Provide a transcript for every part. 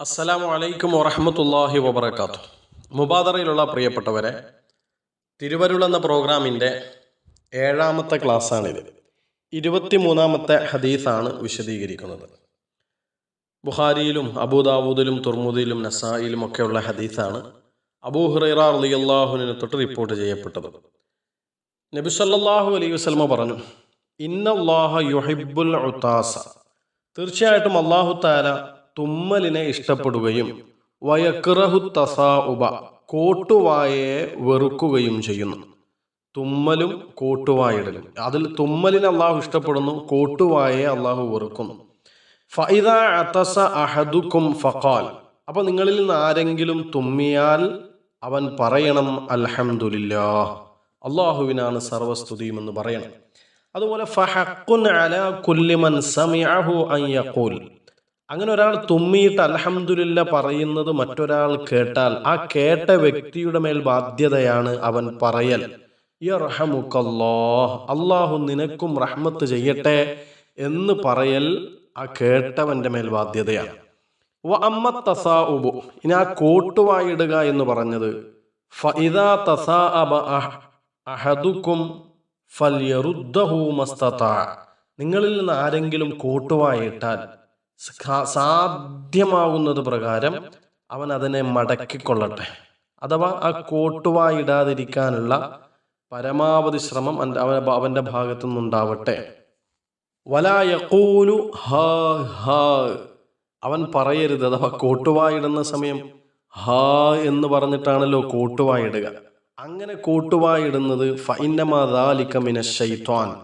അസ്സലാമു അലൈക്കും വറഹമത്തല്ലാഹി വബർക്കാത്തു മുബാദറയിലുള്ള പ്രിയപ്പെട്ടവരെ തിരുവരുൾ എന്ന പ്രോഗ്രാമിന്റെ ഏഴാമത്തെ ക്ലാസ്സാണിത്. ഇരുപത്തിമൂന്നാമത്തെ ഹദീസാണ് വിശദീകരിക്കുന്നത്. ബുഹാരിയിലും അബൂദാവൂദിലും തുർമുദിയിലും നസായിലും ഒക്കെയുള്ള ഹദീസാണ് അബൂ ഹുറൈറ റളിയല്ലാഹുവിനെ തൊട്ട് റിപ്പോർട്ട് ചെയ്യപ്പെട്ടത്. നബി സല്ലാഹു അലൈഹി വസ്ലമ പറഞ്ഞു ഇന്നല്ലാഹ യുഹിബുൽ തീർച്ചയായിട്ടും അള്ളാഹു താല തുമ്മലിനെ ഇഷ്ടപ്പെടുകയും വയക്റഹു തസാഉബ കോട്ടുവായയെ വെറുക്കുകയും ചെയ്യുന്നു. തുമ്മലും കോട്ടുവായിടലും. അതിൽ തുമ്മലിനെ അള്ളാഹു ഇഷ്ടപ്പെടുന്നു കോട്ടുവായയെ അള്ളാഹു വെറുക്കുന്നു. ഫൈദ അതസ അഹദുക്കും ഫഖാൽ. അപ്പൊ നിങ്ങളിൽ നിന്ന് ആരെങ്കിലും തുമ്മിയാൽ അവൻ പറയണം അൽഹംദുലില്ലാ അള്ളാഹുവിനാണ് സർവസ്തുതിയും എന്ന് പറയണം. അതുപോലെ ഫഹഖുൻ അലാ കുല്ലിമൻ സമിഅഹു അൻ യഖൂൽ. അങ്ങനെ ഒരാൾ തുമ്മിയിട്ട് അലഹമുല്ല പറയുന്നത് മറ്റൊരാൾ കേട്ടാൽ ആ കേട്ട വ്യക്തിയുടെ മേൽ ബാധ്യതയാണ് അവൻ പറയൽ. അള്ളാഹു നിനക്കും റഹ്മത്ത് ചെയ്യട്ടെ എന്ന് പറയൽ ആ കേട്ടവന്റെ മേൽ ബാധ്യതയാണ്. അമ്മ തസാഉബു ഇനി ആ കോട്ടുവായിടുക എന്ന് പറഞ്ഞത് ഫഇദാ അഹദുക്കും നിങ്ങളിൽ നിന്ന് ആരെങ്കിലും കോട്ടുവായിട്ടാൽ സാധ്യമാകുന്നത് പ്രകാരം അവൻ അതിനെ മടക്കിക്കൊള്ളട്ടെ. അഥവാ ആ കോട്ടുവായിടാതിരിക്കാനുള്ള പരമാവധി ശ്രമം അവൻ അവന്റെ ഭാഗത്തു നിന്നുണ്ടാവട്ടെ വലായക്കൂലു ഹ ഹ. അവൻ പറയരുത്. അഥവാ കോട്ടുവായിടുന്ന സമയം ഹ എന്ന് പറഞ്ഞിട്ടാണല്ലോ കോട്ടുവായിടുക അങ്ങനെ കോട്ടുവായിടുന്നത് ഫൈനമാലിക്കമിന ഷെയ്ത്വാൻ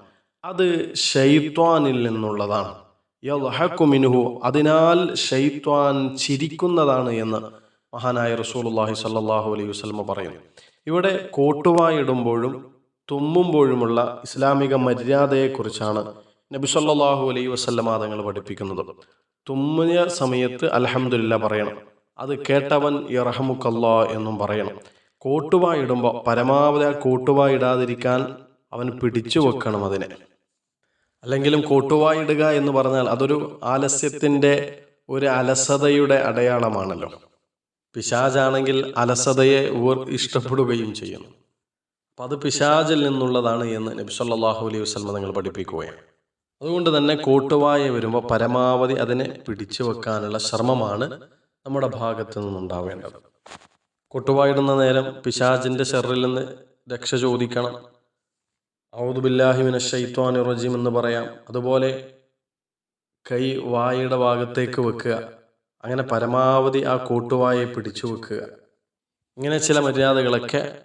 അത് ഷെയ്ത്വാനിൽ നിന്നുള്ളതാണ്. അതിനാൽ ഷെയ്ത്വാൻ ചിരിക്കുന്നതാണ് എന്ന് മഹാനായ റസൂലുള്ളാഹി സല്ലാഹു അലൈഹി വസ്ലമ പറയുന്നു. ഇവിടെ കോട്ടുവായിടുമ്പോഴും തുമ്മുമ്പോഴുമുള്ള ഇസ്ലാമിക മര്യാദയെക്കുറിച്ചാണ് നബി സല്ലാഹു അലൈഹി വസല്ലമ തങ്ങൾ പഠിപ്പിക്കുന്നത്. തുമ്മിയ സമയത്ത് അലഹമുല്ല പറയണം. അത് കേട്ടവൻ യർഹമുക്കല്ലാ എന്നും പറയണം. കോട്ടുവായിടുമ്പോൾ പരമാവധി കോട്ടുവായിടാതിരിക്കാൻ അവൻ പിടിച്ചു വെക്കണം അതിനെ. അല്ലെങ്കിലും കൂട്ടുവായിടുക എന്ന് പറഞ്ഞാൽ അതൊരു ആലസ്യത്തിന്റെ ഒരു അലസതയുടെ അടയാളമാണല്ലോ. പിശാജാണെങ്കിൽ അലസതയെ ഇഷ്ടപ്പെടുകയും ചെയ്യുന്നു. അപ്പം അത് പിശാജിൽ നിന്നുള്ളതാണ് എന്ന് നബി സല്ലല്ലാഹു അലൈഹി വസ്ലമ നിങ്ങൾ പഠിപ്പിക്കുകയാണ്. അതുകൊണ്ട് തന്നെ കോട്ടുവായ വരുമ്പോൾ പരമാവധി അതിനെ പിടിച്ചു വെക്കാനുള്ള ശ്രമമാണ് നമ്മുടെ ഭാഗത്തു നിന്നുണ്ടാവേണ്ടത്. കൊട്ടുവായിടുന്ന നേരം പിശാജിന്റെ ഷെറിൽ നിന്ന് രക്ഷ ചോദിക്കണം. ഔദുബില്ലാഹിമിന ഷെയ്ത്വാൻ റജീം എന്ന് പറയാം. അതുപോലെ കൈ വായയുടെ ഭാഗത്തേക്ക് വെക്കുക. അങ്ങനെ പരമാവധി ആ കൂട്ടുവായെ പിടിച്ചു വെക്കുക. ഇങ്ങനെ ചില മര്യാദകളൊക്കെ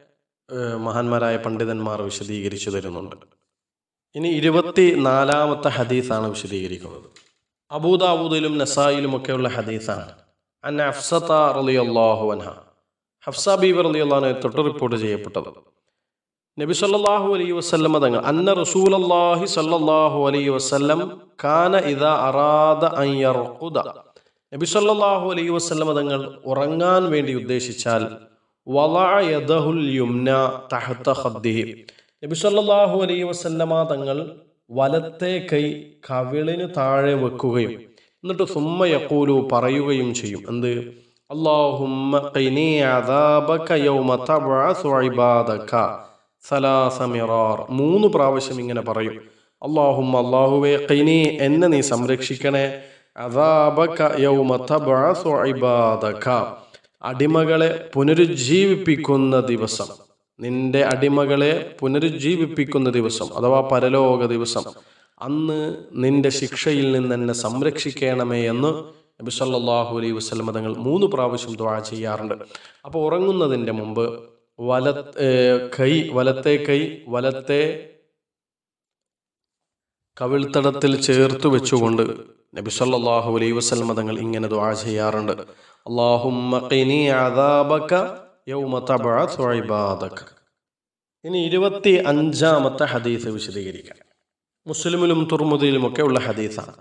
മഹാന്മാരായ പണ്ഡിതന്മാർ വിശദീകരിച്ചു തരുന്നുണ്ട്. ഇനി ഇരുപത്തി നാലാമത്തെ ഹദീസാണ് വിശദീകരിക്കുന്നത്. അബൂദാബൂദിലും നസായിലും ഒക്കെയുള്ള ഹദീസാണ്. അൻ അഫ്സത്ത റളിയല്ലാഹു അൻഹ. ഹഫ്സ ബീബർ റളിയല്ലാഹു തൊട്ട് റിപ്പോർട്ട് ചെയ്യപ്പെട്ടത്. നബി സല്ലല്ലാഹു അലൈഹി വസല്ലം തങ്ങൾ അന്ന അള്ളാഹി സല്ലല്ലാഹു അലൈഹി വസല്ലം കാന ഇദാ അറാദ അൻ യർഖുദ. നബി സല്ലല്ലാഹു അലൈഹി വസല്ലം തങ്ങൾ ഉറങ്ങാൻ വേണ്ടി ഉദ്ദേശിച്ചാൽ വളഅ യദഹുൽ യുംന തഹത ഖദ്ദിഹി. നബി സല്ലല്ലാഹു അലൈഹി വസല്ലമ തങ്ങൾ വലത്തെ കൈ കവിളിന് താഴെ വെക്കുകയും എന്നിട്ട് സുമ്മ യഖൂലു പറയുകയും ചെയ്യും. എന്ത്? അല്ലാഹുമ്മ ഖിനി അദാബക യൗമ തബ്അസു ഇബാദക സലാസ മിറാർ. മൂന്ന് പ്രാവശ്യം ഇങ്ങനെ പറയും. അള്ളാഹും അള്ളാഹുവെ ഖിനി എന്നെ നീ സംരക്ഷിക്കണേ. അടിമകളെ പുനരുജ്ജീവിപ്പിക്കുന്ന ദിവസം. നിന്റെ അടിമകളെ പുനരുജ്ജീവിപ്പിക്കുന്ന ദിവസം അഥവാ പരലോക ദിവസം. അന്ന് നിന്റെ ശിക്ഷയിൽ നിന്ന് എന്നെ സംരക്ഷിക്കണമേ എന്ന് നബി സല്ലല്ലാഹു അലൈഹി വസല്ലം തങ്ങൾ മൂന്ന് പ്രാവശ്യം ദ്വാ ചെയ്യാറുണ്ട്. അപ്പോൾ ഉറങ്ങുന്നതിന്റെ മുമ്പ് വല കൈ വലത്തെ കൈ വലത്തെ കവിൾത്തടത്തിൽ ചേർത്ത് വെച്ചുകൊണ്ട് നബി സല്ലല്ലാഹു അലൈഹി വസല്ലം തങ്ങൾ ഇങ്ങനെ ദുആ ചെയ്യാറുണ്ട്. അല്ലാഹുമ്മ ഖിനി അദാബക യൗമ തബഅത്തു ഇബാദക. ഇനി ഇരുപത്തി അഞ്ചാമത്തെ ഹദീസ് വിശദീകരിക്കാം. മുസ്ലിമിലും തുർമുദിയിലുമൊക്കെ ഉള്ള ഹദീസാണ്.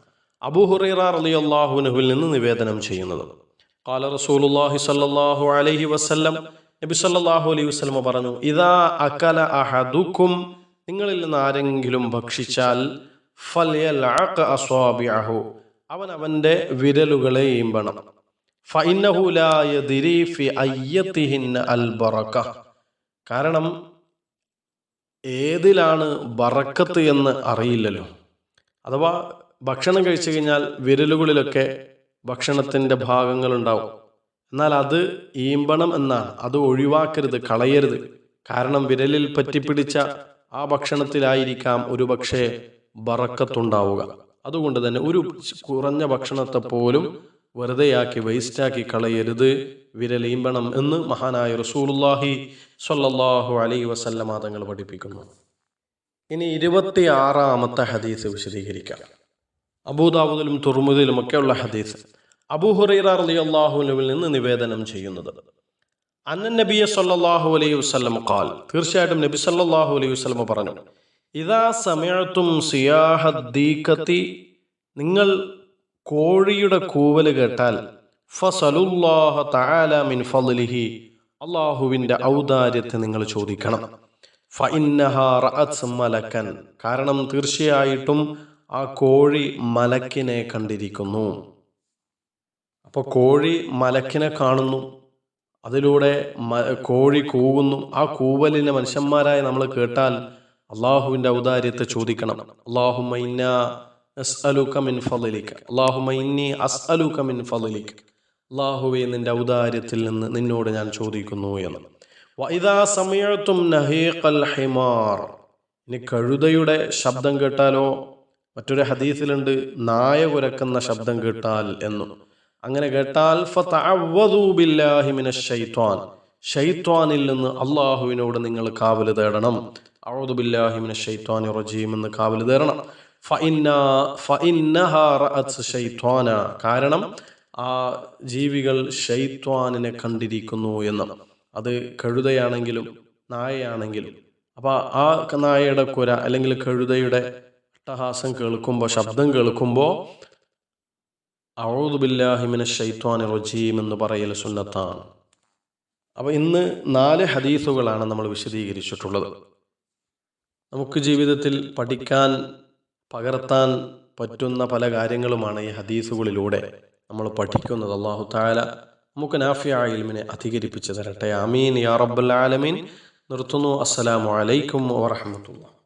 അബൂ ഹുറൈറ റളിയല്ലാഹു അൻഹുവിൽ നിന്ന് നിവേദനം ചെയ്യുന്നത്. ഖാല റസൂലുള്ളാഹി സല്ലല്ലാഹു അലൈഹി വസല്ലം നബി സല്ലല്ലാഹു അലൈഹി വസല്ലം പറഞ്ഞു ഇദാ അകല അഹദുക്കും നിങ്ങളിൽ നിന്ന് ആരെങ്കിലും ഭക്ഷിച്ചാൽ അവൻ അവന്റെ വിരലുകളെ ഈമ്പണം. കാരണം ഏതിലാണ് ബറക്കത്ത് എന്ന് അറിയില്ലല്ലോ. അഥവാ ഭക്ഷണം കഴിച്ചു കഴിഞ്ഞാൽ വിരലുകളിലൊക്കെ ഭക്ഷണത്തിന്റെ ഭാഗങ്ങൾ ഉണ്ടാവും എന്നാൽ അത് ഈമ്പണം എന്നാണ്. അത് ഒഴിവാക്കരുത് കളയരുത്. കാരണം വിരലിൽ പറ്റിപ്പിടിച്ച ആ ഭക്ഷണത്തിലായിരിക്കാം ഒരു പക്ഷേ ബറക്കത്തുണ്ടാവുക. അതുകൊണ്ട് തന്നെ ഒരു കുറഞ്ഞ ഭക്ഷണത്തെ പോലും വെറുതെയാക്കി വേസ്റ്റാക്കി കളയരുത് വിരലീമ്പണം എന്ന് മഹാനായ റസൂലുല്ലാഹി സ്വല്ലല്ലാഹു അലൈ വസല്ലമ തങ്ങൾ പഠിപ്പിക്കുന്നു. ഇനി ഇരുപത്തി ആറാമത്തെ ഹദീസ് വിശദീകരിക്കാം. അബൂദാബുദിലും തുർമുദിലും ഒക്കെയുള്ള ഹദീസ്. അബൂഹുറൈറ റളിയല്ലാഹുവിൽ നിന്ന് നിവേദനം ചെയ്യുന്നത്. അന്നൻ നബിയെ സല്ലാഹു അലൈഹി വസ്ലം കാൽ തീർച്ചയായിട്ടും നബി സല്ലാഹു അലൈഹി വസ്ലമ പറഞ്ഞു ഇതാ സമയത്തും സിയാഹദ്ദീക്കത്തി നിങ്ങൾ കോഴിയുടെ കൂവൽ കേട്ടാൽ ഫസലുല്ലാഹ തആല മിൻ അള്ളാഹുവിന്റെ ഔദാര്യത്തെ നിങ്ങൾ ചോദിക്കണം. മലക്കൻ കാരണം തീർച്ചയായിട്ടും ആ കോഴി മലക്കിനെ കണ്ടിരിക്കുന്നു. അപ്പോൾ കോഴി മലക്കിനെ കാണുന്നു. അതിലൂടെ കോഴി കൂവുന്നു. ആ കൂവലിനെ മനുഷ്യന്മാരായ നമ്മൾ കേട്ടാൽ അള്ളാഹുവിന്റെ ഔദാര്യത്തെ ചോദിക്കണം. അള്ളാഹുമൈന മിൻ ഫളിലിക അല്ലാഹുമ്മ അസ്അലുക മിൻ ഫളിലിക അല്ലാഹുവേ നിന്റെ ഔദാര്യത്തിൽ നിന്ന് നിന്നോട് ഞാൻ ചോദിക്കുന്നു എന്ന്. വൈദാ സമയത്തും നഹീഖൽ ഹിമാർ. ഇനി കഴുതയുടെ ശബ്ദം കേട്ടാലോ? മറ്റൊരു ഹദീസിലുണ്ട് നായ കുരക്കുന്ന ശബ്ദം കേട്ടാൽ എന്നും. അങ്ങനെ കേട്ടാൽ ഷൈത്വാനിൽ നിന്ന് അള്ളാഹുവിനോട് നിങ്ങൾ കാവൽ തേടണം. റജീം എന്ന് കാവൽ തേടണം. കാരണം ആ ജീവികൾ ഷെയ്ത്വാനിനെ കണ്ടിരിക്കുന്നു എന്ന്. അത് കഴുതയാണെങ്കിലും നായയാണെങ്കിലും. അപ്പൊ ആ നായയുടെ കുര അല്ലെങ്കിൽ കഴുതയുടെ അട്ടഹാസം കേൾക്കുമ്പോൾ ശബ്ദം കേൾക്കുമ്പോൾ ഔദുബില്ലാഹിമിന ഷെയ്ത്വാൻ റജീം എന്ന് പറയൽ സുന്നത്താണ്. അപ്പോൾ ഇന്ന് നാല് ഹദീസുകളാണ് നമ്മൾ വിശദീകരിച്ചിട്ടുള്ളത്. നമുക്ക് ജീവിതത്തിൽ പഠിക്കാൻ പകർത്താൻ പറ്റുന്ന പല കാര്യങ്ങളുമാണ് ഈ ഹദീസുകളിലൂടെ നമ്മൾ പഠിക്കുന്നത്. അള്ളാഹു താല നമുക്ക് നാഫിയ ഇൽമിനെ അധികരിപ്പിച്ചു തരട്ടെ. അമീൻ യാ റബ്ബൽ ആലമീൻ. നിർത്തുന്നു. അസ്സലാമു അലൈക്കും വറഹമത്തുള്ള